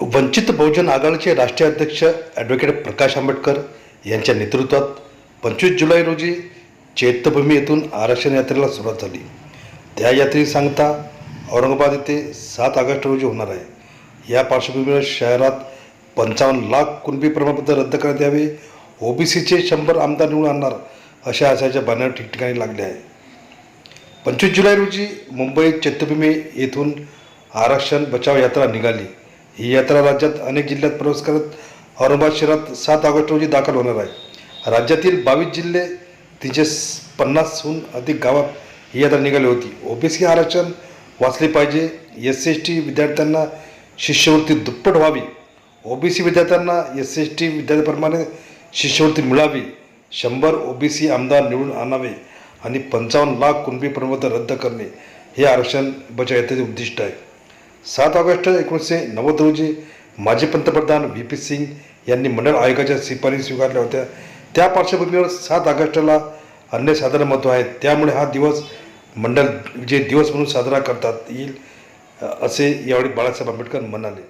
वंचित बहुजन आघाडीचे राष्ट्रीय अध्यक्ष ॲडव्होकेट प्रकाश आंबेडकर यांच्या नेतृत्वात पंचवीस जुलै रोजी चैत्यभूमी येथून आरक्षण यात्रेला सुरुवात झाली. त्या यात्रे सांगता औरंगाबाद येथे सात ऑगस्ट रोजी होणार आहे. या पार्श्वभूमीवर शहरात पंचावन्न लाख कुणबी प्रमाणपत्र रद्द करण्यात यावे ओबीसीचे शंभर आमदार निवडून आणणार अशा आशयाच्या बॅनर ठिकठिकाणी लागले आहे. पंचवीस जुलै रोजी मुंबईत चैत्यभूमी येथून आरक्षण बचाव यात्रा निघाली. ही यात्रा राज्यात अनेक जिल्ह्यात प्रवेश करत औरंगाबाद शहरात सात ऑगस्ट रोजी दाखल होणार आहे. राज्यातील बावीस जिल्हे तीनशे पन्नासहून अधिक गावात ही यात्रा निघाली होती. ओबीसी आरक्षण वाचले पाहिजे एस एस टी विद्यार्थ्यांना शिष्यवृत्ती दुप्पट व्हावी ओबीसी विद्यार्थ्यांना एस एस टी विद्यार्थ्यांप्रमाणे शिष्यवृत्ती मिळावी शंभर ओबीसी आमदार निवडून आणावे आणि पंचावन्न लाख कुणबी प्रमाणपत्र रद्द करणे हे आरक्षण बचाव यात्रेचे उद्दिष्ट आहे. सात ऑगस्ट एकोणीसशे नव्वद रोजी माजी पंतप्रधान व्ही पी सिंग यांनी मंडळ आयोगाच्या शिफारसी स्वीकारल्या होत्या. त्या पार्श्वभूमीवर सात ऑगस्टला अन्य साधारण महत्त्व आहे. त्यामुळे हा दिवस मंडळ विजय दिवस म्हणून साजरा करतात येईल असे यावेळी बाळासाहेब आंबेडकर म्हणाले.